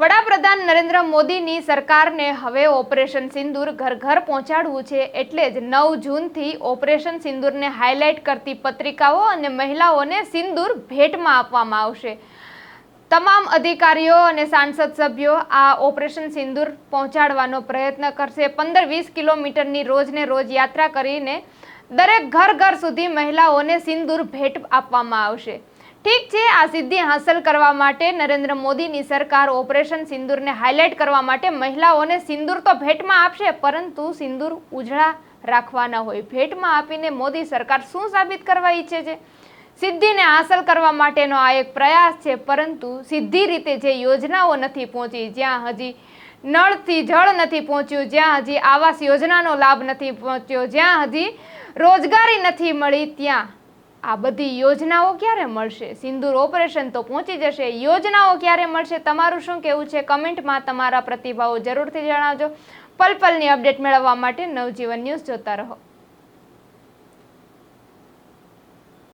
વડાપ્રધાન નરેન્દ્ર મોદીની સરકારને હવે ઓપરેશન સિંદૂર ઘર ઘર પહોંચાડવું છે એટલે જ નવ જૂનથી ઓપરેશન સિંદૂરને હાઇલાઇટ કરતી પત્રિકાઓ અને મહિલાઓને સિંદૂર ભેટમાં આપવામાં આવશે. તમામ અધિકારીઓ અને સાંસદ સભ્યો આ ઓપરેશન સિંદૂર પહોંચાડવાનો પ્રયત્ન કરશે. પંદર વીસ કિલોમીટરની રોજને રોજ યાત્રા કરીને દરેક ઘર ઘર સુધી મહિલાઓને સિંદૂર ભેટ આપવામાં આવશે. ઠીક છે, આ સિદ્ધિ હાંસલ કરવા માટે નરેન્દ્ર મોદીની સરકાર ઓપરેશન સિંદૂરને હાઇલાઇટ કરવા માટે મહિલાઓને સિંદૂર તો ભેટમાં આપશે, પરંતુ સિંદૂર ઉજળા રાખવાના હોય. ભેટમાં આપીને મોદી સરકાર શું સાબિત કરવા ઈચ્છે છે? સિદ્ધિને હાંસલ કરવા માટેનો આ એક પ્રયાસ છે, પરંતુ સીધી રીતે જે યોજનાઓ નથી પહોંચી, જ્યાં હજી નળથી જળ નથી પહોંચ્યું, જ્યાં હજી આવાસ યોજનાનો લાભ નથી પહોંચ્યો, જ્યાં હજી રોજગારી નથી મળી, ત્યાં આ બધી યોજનાઓ ક્યારે મળશે? સિંદૂર ઓપરેશન તો પહોંચી જશે. યોજનાઓ ક્યારે મળશે? તમારું શું કહેવું છે? કમેન્ટમાં તમારા પ્રતિભાવો જરૂરથી જણાવજો. પલ પલની અપડેટ મેળવવા માટે નવજીવન ન્યૂઝ જોતા રહો.